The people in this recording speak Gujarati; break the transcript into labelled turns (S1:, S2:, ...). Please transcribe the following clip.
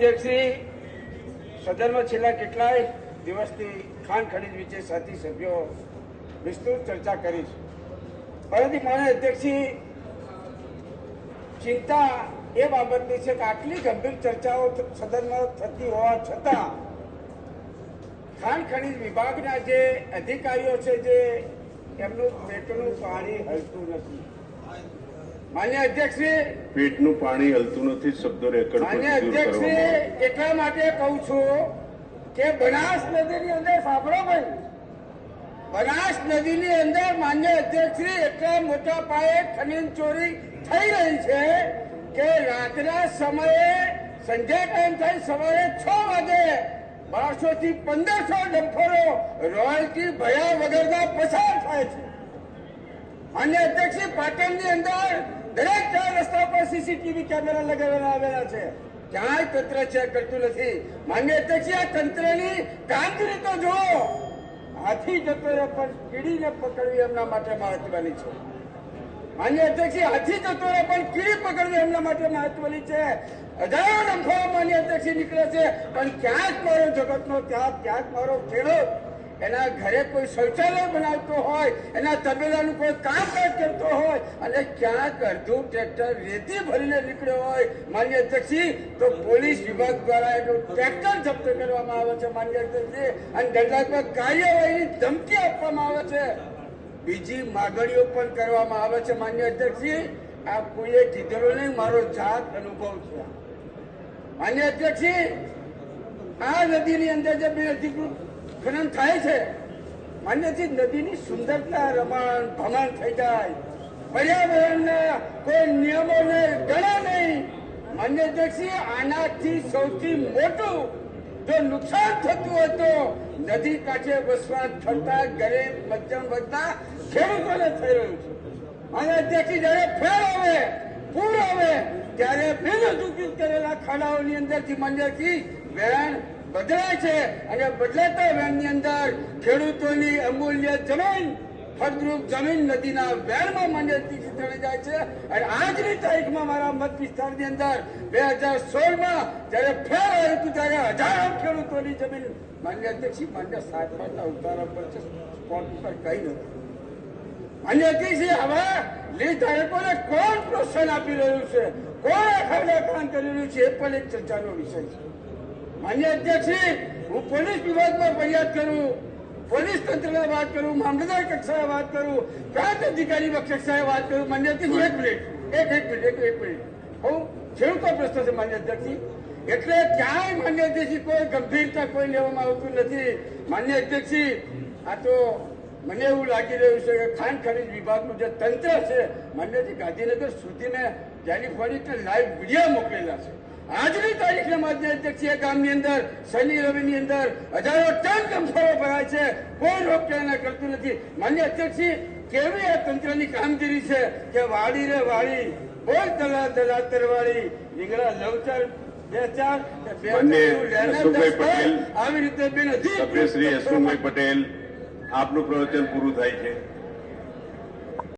S1: અધ્યક્ષશ્રી સદનમાં છેલ્લા કેટલાય દિવસથી ખાન ખનીજ વિશે સાથી સભ્યો વિસ્તૃત ચર્ચા કરી છે. પરંતુ મને અધ્યક્ષી, ચિંતા એ બાબતની છે કે આટલી ગંભીર ચર્ચાઓ સદનમાં થતી હોવા છતાં ખાણ ખનીજ વિભાગના જે અધિકારીઓ છે જે એમનું પેટનું પાણી હલતું નથી. માન્ય અધ્યક્ષશ્રી
S2: પેટનું પાણી હલતું નથી શબ્દો રેકોર્ડ
S1: માન્ય. અધ્યક્ષશ્રી એટલા માટે કહું છું કે બનાસ નદીની અંદર સાંભળો ભાઈ બનાસ નદીની અંદર માન્ય અધ્યક્ષશ્રી એટલા મોટા પાયે ખનીન ચોરી થઈ રહી છે કે રાતના સમયે સંધ્યા ટાઈમ થાય સવારે છ વાગે બારસો થી પંદરસો ડમ્ફરો રોયલ્ટી ભયા વગરના પસાર થાય છે માન્ય અધ્યક્ષ પાટણની અંદર દરેક ચાર રસ્તા પર સીસીટીવી કેમેરા લગાવેલા આવેલા છે. ક્યાંય તંત્ર ચેક કરતું નથી. માન્ય અધ્યક્ષ આ તંત્રની કામગીરી તો જુઓ. હાથી જતો પણ કીડીને પકડવી એમના માટે મહત્વની છે. માન્ય અધ્યક્ષ હાથી જતો પણ કીડી પકડવી એમના માટે મહત્વની છે. હજારો નફો માન્ય અધ્યક્ષ નીકળે છે, પણ ક્યાંક મારો જગતનો ત્યાં ક્યાંક મારો ખેડૂત એના ઘરે કોઈ શૌચાલય બનાવતો હોય, એના તબેલાનું કોઈ કામકાજ કરતો હોય, અને ક્યાંક અડધું ટ્રેક્ટર રેતી ભરીને નીકળ્યો હોય, માન્ય અધ્યક્ષજી, તો પોલીસ વિભાગ દ્વારા એનું ટ્રેક્ટર જપ્ત કરવામાં આવે છે, માન્ય અધ્યક્ષજી અને દંડાત્મક કાર્યવાહીની ધમકી આપવામાં આવે છે. બીજી માગણીઓ પણ કરવામાં આવે છે, માન્ય અધ્યક્ષજી. આ કોઈએ કીધેલું નહીં, મારો જાત અનુભવ છે. માન્ય અધ્યક્ષજી, આ નદીની અંદર જે બે અધિકૃત ખનન થાય છે. માન્યથી નદીની સુંદરતા રમણ ભમણ થઈ જાય. પર્યાવરણના કોઈ નિયમોને ગણા નહીં. માન્ય આનાથી સૌથી મોટું જો નુકસાન થતું હોય તો નદી કાંઠે વસવાટ કરતા ગરીબ મધ્યમ વધતા ખેડૂતોને થઈ રહ્યું છે. અને અધ્યક્ષજી જયારે ફેર આવે, પૂર આવે, ત્યારે બિન અધિકૃત કરેલા ખાડાઓની અંદરથી મંજરથી વેણ બદલાય છે અને બદલાતા વેણની અંદર ખેડૂતોની અમૂલ્ય જમીન, ફળદ્રુપ જમીન નદીના વેણમાં મંજરથી ચલી જાય છે. અને આજની તારીખમાં મારા મત વિસ્તારની અંદર બે હજાર સોળમાં જયારે ફેર આવ્યું હતું ત્યારે હજારો ખેડૂતોની જમીન માન્ય અધ્યક્ષી, માન્ય સાતમાના ઉતારા પર છે સ્પોટ પર કઈ નથી માન્ય અધ્યક્ષી, હવે કોણ પ્રોત્સાહન આપી રહ્યું છે? કોણ આ ખાડા કામ કરી રહ્યું છે? એ પણ એક ચર્ચાનો વિષય છે. માન્ય અધ્યક્ષજી હું પોલીસ વિભાગમાં ફરિયાદ કરું, પોલીસ તંત્રને વાત કરું, મામલતદાર કક્ષાએ વાત કરું, પ્રાંત અધિકારી કક્ષાએ વાત કરું, માન્ય અધ્યક્ષ, એક મિનિટ, એક એક મિનિટ, એક એક મિનિટ. હું ખેડૂતો પ્રશ્ન છે, માન્ય અધ્યક્ષજી. એટલે ક્યાંય માન્ય અધ્યક્ષજી કોઈ ગંભીરતા કોઈ લેવામાં આવતું નથી. માન્ય અધ્યક્ષજી, આ તો મને એવું લાગી રહ્યું છે કે ખાન ખનીજ વિભાગનું જે તંત્ર છે માન્યથી ગાંધીનગર સુધીને ટેલિફોનિક લાઈવ વીડિયો મોકલેલા છે. આજની તારીખના માન્ય અધ્યક્ષીય ગામની અંદર શનિ રવિની અંદર હજારો ટન ડમ્ફરો ભરાય છે. કોઈ રોકચાના કરતું નથી. માન્ય અધ્યક્ષી કેવી આ તંત્રની કામગીરી છે કે વાડી રે વાડી બોલ દલા દલા તરવાડી રીંગણા લવચાર આવી રીતે બેન હજી
S2: શ્રી હસમુખભાઈ પટેલ આપનું પ્રવચન પૂરું થાય છે.